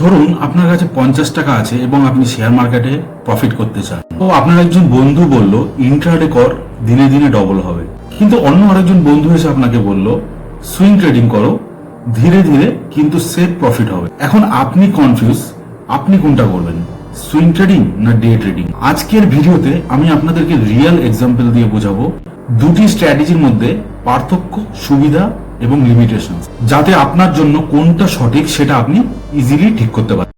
ধরুন, আপনার কাছে পঞ্চাশ টাকা আছে এবং আপনি শেয়ার মার্কেটে প্রফিট করতে চান। তো আপনার একজন বন্ধু বলল ইন্ট্রাডে কর দিনে দিনে ডবল হবে। কিন্তু অন্য আরেকজন বন্ধু এসে আপনাকে বলল সুইং ট্রেডিং করো, ধীরে ধীরে কিন্তু সেফ প্রফিট হবে। এখন আপনি কনফিউজ আপনি কোনটা করবেন? সুইং ট্রেডিং না ডে ট্রেডিং আজকের ভিডিওতে আমি আপনাদেরকে রিয়েল এক্সাম্পল দিয়ে বোঝাবো। দুটি স্ট্র্যাটেজির মধ্যে পার্থক্য, সুবিধা এবং লিমিটেশন যাতে আপনার জন্য কোনটা সঠিক সেটা আপনি ইজিলি ঠিক করতে পারেন।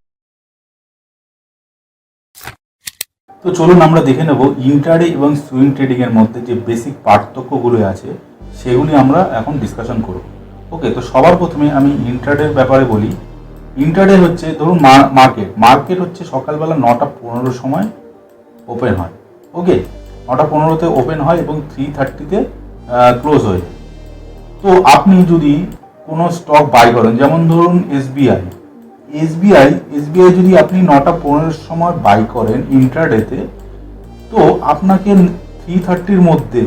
তো চলুন আমরা দেখে নেব ইন্টারডে এবং সুইং ট্রেডিং এর মধ্যে যে বেসিক পার্থক্যগুলো আছে, সেগুলি আমরা এখন ডিসকাশন করব। ওকে তো সবার প্রথমে আমি ইন্টারডের ব্যাপারে বলি। ইন্টারডে হচ্ছে, ধরুন মার্কেট মার্কেট হচ্ছে সকালবেলা নটা পনেরোর সময় ওপেন হয়। ওকে নটা পনেরোতে ওপেন হয় এবং থ্রি থার্টিতে ক্লোজ হয়ে যায়। তো আপনি যদি কোনো স্টক বাই করেন, যেমন ধরুন এসবিআই এসবিআই এসবিআই যদি আপনি নটা পনেরোর সময় বাই করেন ইন্টারডেতে তো আপনাকে থ্রি থার্টির মধ্যে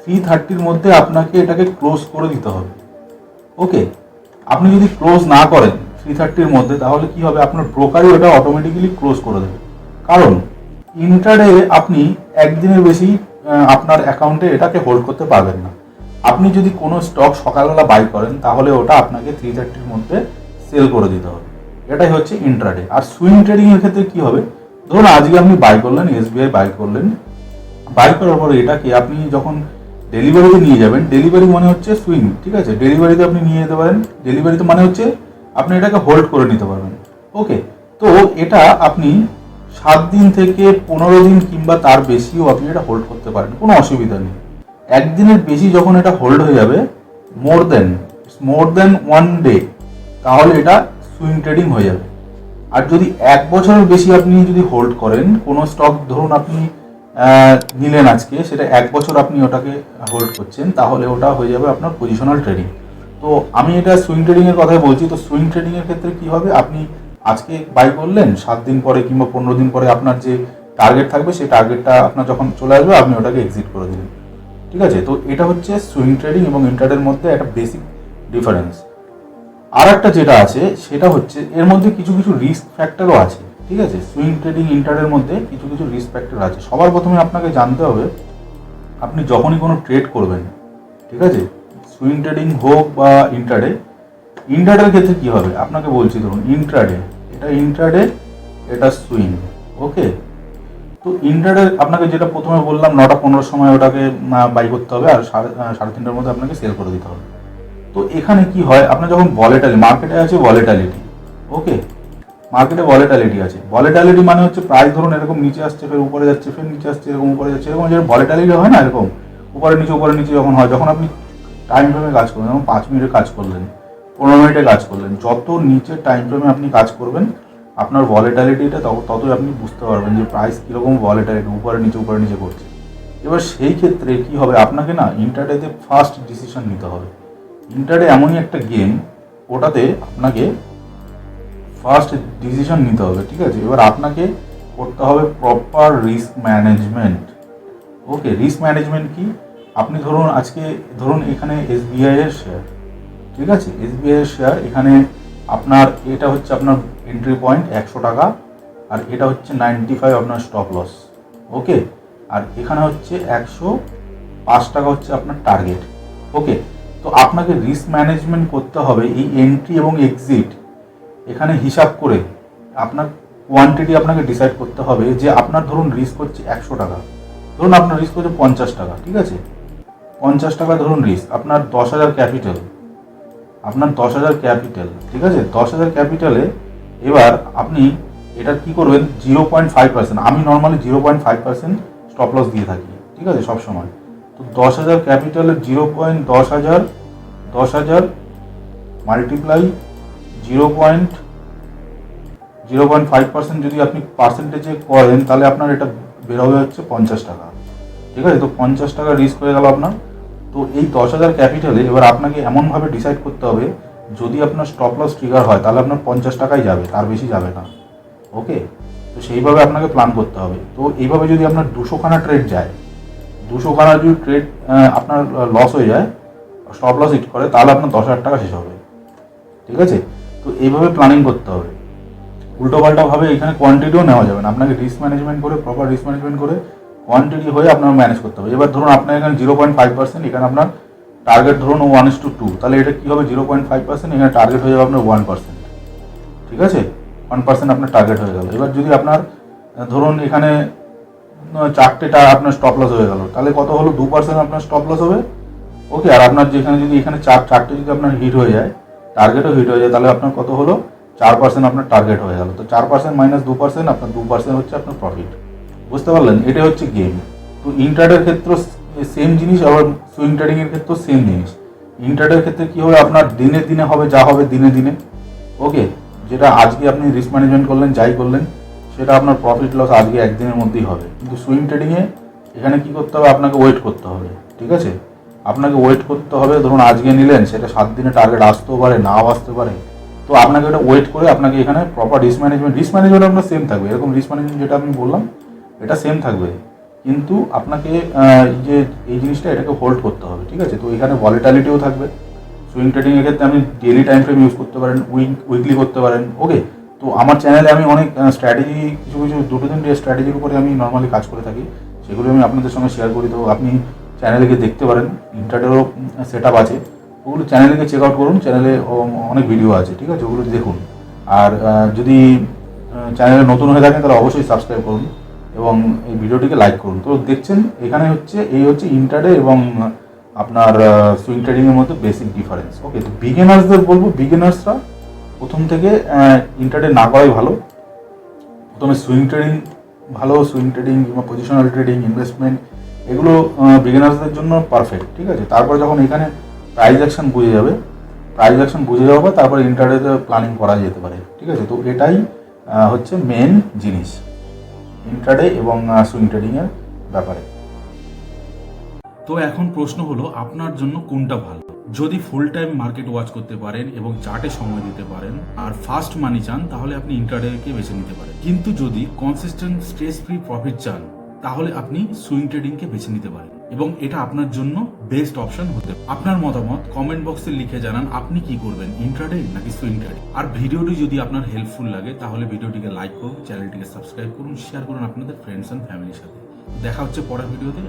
থ্রি থার্টির মধ্যে আপনাকে এটাকে ক্লোজ করে দিতে হবে। ওকে আপনি যদি ক্লোজ না করেন থ্রি থার্টির মধ্যে, তাহলে কি হবে? আপনার ব্রোকারই ওটা অটোমেটিক্যালি ক্লোজ করে দেবে। কারণ ইন্টারডে আপনি একদিনের বেশি আপনার অ্যাকাউন্টে এটাকে হোল্ড করতে পারবেন না। আপনি যদি কোনো স্টক সকালবেলা বাই করেন, তাহলে ওটা আপনাকে থ্রি থার্টির মধ্যে সেল করে দিতে হবে। এটাই হচ্ছে ইন্ট্রাডে আর সুইং ট্রেডিংয়ের ক্ষেত্রে কি হবে? ধরুন আজকে আপনি বাই করলেন এসবিআই বাই করলেন। বাই করার পরে এটাকে আপনি যখন ডেলিভারিতে নিয়ে যাবেন ডেলিভারি মানে হচ্ছে সুইং ঠিক আছে? ডেলিভারিতে আপনি নিয়ে যেতে পারেন। ডেলিভারিতে মানে হচ্ছে আপনি এটাকে হোল্ড করে নিতে পারবেন। ওকে তো এটা আপনি সাত দিন থেকে পনেরো দিন কিংবা তার বেশিও আপনি এটা হোল্ড করতে পারেন। কোনো অসুবিধা নেই। একদিনের বেশি যখন এটা হোল্ড হয়ে যাবে মোর দেন মোর দেন ওয়ান ডে তাহলে এটা সুইং ট্রেডিং হয়ে যাবে। আর যদি এক বছরের বেশি আপনি যদি হোল্ড করেন, কোনো স্টক ধরুন আপনি নিলেন আজকে, সেটা এক বছর আপনি ওটাকে হোল্ড করছেন, তাহলে ওটা হয়ে যাবে আপনার পজিশনাল ট্রেডিং তো আমি এটা সুইং ট্রেডিংয়ের কথাই বলছি, তো সুইং ট্রেডিংয়ের ক্ষেত্রে কি হবে? আপনি আজকে বাই করলেন, সাত দিন পরে কিংবা পনেরো দিন পরে আপনার যে টার্গেট থাকবে, সেই টার্গেটটা আপনার যখন চলে আসবে, আপনি ওটাকে এক্সিট করে দিলেন। ঠিক আছে? তো এটা হচ্ছে সুইং ট্রেডিং এবং ইন্টারডের মধ্যে একটা বেসিক ডিফারেন্স আর একটা যেটা আছে, সেটা হচ্ছে এর মধ্যে কিছু কিছু রিস্ক ফ্যাক্টরও আছে, ঠিক আছে? সুইং ট্রেডিং ইন্টারের মধ্যে কিছু কিছু রিস্ক ফ্যাক্টর আছে। সবার প্রথমে আপনাকে জানতে হবে, আপনি যখনই কোনো ট্রেড করবেন, ঠিক আছে? সুইং ট্রেডিং হোক বা ইন্টারডে ইন্টারডের ক্ষেত্রে কী হবে? আপনাকে বলছি, ধরুন ইন্ট্রাডে এটা ইন্ট্রাডে এটা সুইং ওকে তো ইন্টারডে আপনাকে যেটা প্রথমে বললাম নটা পনেরোর সময় ওটাকে বাই করতে হবে আর সাড়ে সাড়ে তিনটার মধ্যে আপনাকে সেল করে দিতে হবে। তো এখানে কি হয় আপনার যখন ভলেটালি মার্কেটে আছে ভলেটালিটি ওকে মার্কেটে ভলেটালিটি আছে। ভলেটালিটি মানে হচ্ছে প্রাইস ধরুন এরকম নিচে আসছে, ফের উপরে যাচ্ছে, ফের নিচে আসছে, এরকম উপরে যাচ্ছে, এরকম যেরকম ভলেটালিটি হয় না এরকম? উপরে নিচে উপরে নিচে যখন হয়, যখন আপনি টাইম ফ্রেমে কাজ করবেন, যেমন পাঁচ মিনিটে কাজ করলেন, পনেরো মিনিটে কাজ করলেন, যত নিচে টাইম ফ্রেমে আপনি কাজ করবেন আপনার ভলেটালিটিটা ততই আপনি বুঝতে পারবেন যে প্রাইস কীরকম ভলেটালিটি উপরে নিচে উপরে নিচে করছে। এবার সেই ক্ষেত্রে কি হবে? আপনাকে না ইন্টারডেতে ফার্স্ট ডিসিশন নিতে হবে। ইন্টারডে এমনই একটা গেম ওটাতে আপনাকে ফার্স্ট ডিসিশন নিতে হবে, ঠিক আছে? এবার আপনাকে করতে হবে proper risk management okay risk management কি? আপনি ধরুন আজকে, ধরুন এখানে এসবিআই এর শেয়ার ঠিক আছে? এসবিআই এর শেয়ার এখানে আপনার এটা হচ্ছে আপনার এন্ট্রি পয়েন্ট একশো টাকা, আর এটা হচ্ছে নাইনটি ফাইভ আপনার স্টপ লস ওকে আর এখানে হচ্ছে একশো পাঁচ টাকা হচ্ছে আপনার টার্গেট ওকে তো আপনাকে রিস্ক ম্যানেজমেন্ট করতে হবে এই এন্ট্রি এবং এক্সিট এখানে হিসাব করে আপনার কোয়ান্টিটি আপনাকে ডিসাইড করতে হবে যে আপনার ধরুন রিস্ক হচ্ছে একশো টাকা, ধরুন আপনার রিস্ক হচ্ছে পঞ্চাশ টাকা, ঠিক আছে? পঞ্চাশ টাকা ধরুন রিস্ক আপনার দশ হাজার ক্যাপিটাল আপনার দশ হাজার ক্যাপিটাল ঠিক আছে? দশ হাজার ক্যাপিটালে এবার আপনি এটা কি করবেন? জিরো পয়েন্ট ফাইভ পার্সেন্ট আমি normally zero point five percent stop loss দিয়ে থাকি, ঠিক আছে? সব সময়। তো দশ হাজার ক্যাপিটালে জিরো পয়েন্ট দশ হাজার দশ হাজার multiply zero point zero point five percent যদি আপনি পার্সেন্টেজে করেন, তাহলে আপনার এটা বেরোবে হচ্ছে পঞ্চাশ টাকা, ঠিক আছে? তো পঞ্চাশ টাকা রিস্ক হয়ে গেল আপনার। তো এই দশ হাজার ক্যাপিটালে এবার আপনাকে এমনভাবে ডিসাইড করতে হবে, যদি আপনার স্টপ লস ট্রিগার হয়, তাহলে আপনার পঞ্চাশ টাকাই যাবে, তার বেশি যাবে না। ওকে? তো সেইভাবে আপনাকে প্ল্যান করতে হবে। তো এইভাবে যদি আপনার দুশোখানা ট্রেড যায়, দুশোখানা যদি ট্রেড আপনার লস হয়ে যায় স্টপ লস হিট করে, তাহলে আপনার দশ হাজার টাকা শেষ হবে। ঠিক আছে? তো এইভাবে প্ল্যানিং করতে হবে। উল্টোপাল্টা ভাবে এখানে কোয়ান্টিটিও নেওয়া যাবে না। আপনাকে রিস্ক ম্যানেজমেন্ট করে প্রপার রিস্ক ম্যানেজমেন্ট করে কোয়ান্টিটি হয়ে আপনার ম্যানেজ করতে হবে। এবার ধরুন আপনার এখানে জিরো পয়েন্ট ফাইভ পার্সেন্ট এখানে আপনার টার্গেট ধরুন ওয়ান ইস টু টু তাহলে এটা কী হবে? জিরো পয়েন্ট ফাইভ পার্সেন্ট এখানে টার্গেট হয়ে যাবে আপনার ওয়ান পার্সেন্ট ঠিক আছে? ওয়ান পার্সেন্ট আপনার টার্গেট হয়ে গেল। এবার যদি আপনার, ধরুন এখানে চারটে টা আপনার স্টপ লস হয়ে গেল, তাহলে কত হলো? দু পার্সেন্ট আপনার স্টপ লস হবে? ওকে আর আপনার যেখানে যদি, এখানে চার, চারটে যদি আপনার হিট হয়ে যায় টার্গেটও হিট হয়ে যায়, তাহলে আপনার কত হলো? চার পার্সেন্ট আপনার টার্গেট হয়ে গেল। তো চার পার্সেন্ট মাইনাস দু পার্সেন্ট আপনার দু পার্সেন্ট হচ্ছে আপনার প্রফিট বুঝতে পারলেন? এটা হচ্ছে গেম তো ইন্টারডের ক্ষেত্রে সেম জিনিস, আবার সুইং ট্রেডিংয়ের এর ক্ষেত্রেও সেম জিনিস। ইন্টারডের ক্ষেত্রে কি হবে? আপনার দিনে দিনে হবে, যা হবে দিনে দিনে। ওকে যেটা আজকে আপনি রিস্ক ম্যানেজমেন্ট করলেন, যাই করলেন, সেটা আপনার প্রফিট লস আজকে একদিনের মধ্যেই হবে। কিন্তু সুইং ট্রেডিংয়ে এখানে কি করতে হবে? আপনাকে ওয়েট করতে হবে। ঠিক আছে? আপনাকে ওয়েট করতে হবে, ধরুন আজকে নিলেন, সেটা সাত দিনে টার্গেট আসতেও পারে, নাও আসতে পারে। তো আপনাকে এটা ওয়েট করে আপনাকে এখানে proper risk management risk management আপনার সেম থাকবে। এরকম রিস্ক ম্যানেজমেন্ট যেটা আমি বললাম এটা সেম থাকবে। কিন্তু আপনাকে যে এই জিনিসটা এটাকে হোল্ড করতে হবে, ঠিক আছে? তো এখানে ভলিটালিটিও থাকবে। সুইং ট্রেডিং এর ক্ষেত্রে আপনি ডেলি টাইম ফ্রেম ইউজ করতে পারেন উইক উইকলি করতে পারেন ওকে তো আমার চ্যানেলে আমি অনেক স্ট্র্যাটেজি কিছু কিছু, দুটো, তিনটে স্ট্র্যাটেজির উপরে আমি নর্মালি কাজ করে থাকি। সেগুলো আমি আপনাদের সঙ্গে শেয়ার করি। তো আপনি চ্যানেলে গিয়ে দেখতে পারেন। ইন্টারনেটও সেট আপ আছে। ওগুলো চ্যানেলে গিয়ে চেক আউট করুন। চ্যানেলে অনেক ভিডিও আছে, ঠিক আছে? ওগুলো দেখুন। আর যদি চ্যানেলে নতুন হয়ে থাকেন, তাহলে অবশ্যই সাবস্ক্রাইব করুন। এবং এই ভিডিওটিকে লাইক করুন। তো দেখছেন, এখানে হচ্ছে, এই হচ্ছে ইন্টারডে এবং আপনার সুইং ট্রেডিংয়ের মধ্যে বেসিক ডিফারেন্স ওকে তো বিগেনার্সদের বলব বিগিনার্সরা প্রথম থেকে ইন্টারডে না করাই ভালো। প্রথমে সুইং ট্রেডিং ভালো সুইং ট্রেডিং কিংবা পজিশনাল ট্রেডিং ইনভেস্টমেন্ট এগুলো বিগিনার্সদের জন্য পারফেক্ট ঠিক আছে? তারপর যখন এখানে প্রাইজ অ্যাকশন বুঝে যাবে প্রাইজ অ্যাকশন বুঝে যাওয়ার পর তারপরে ইন্টারডেতে প্ল্যানিং করা যেতে পারে, ঠিক আছে? তো এটাই হচ্ছে মেন জিনিস। ইন্টারডে এবং সুইং ট্রেডিংয়ের ব্যাপারে। তো এখন প্রশ্ন হলো, আপনার জন্য কোনটা ভালো? যদি ফুল টাইম মার্কেট ওয়াচ করতে পারেন এবং চার্টে সময় দিতে পারেন আর ফাস্ট মানি চান, তাহলে আপনি ইন্টারডেকে বেছে নিতে পারেন। কিন্তু যদি কনসিস্টেন্ট স্ট্রেস ফ্রি প্রফিট চান, তাহলে আপনি সুইং ট্রেডিংকে বেছে নিতে পারেন। এবং এটা আপনার জন্য বেস্ট অপশন হতে আপনার মতামত কমেন্ট বক্সে লিখে জানান আপনি কি করবেন ইন্ট্রাডে নাকি সুইং আর ভিডিওটি যদি আপনার হেল্পফুল লাগে, তাহলে ভিডিওটিকে লাইক করুন চ্যানেলটিকে সাবস্ক্রাইব করুন শেয়ার করুন আপনাদের ফ্রেন্ডস অ্যান্ড ফ্যামিলির সাথে। দেখা হচ্ছে পরের ভিডিওতে।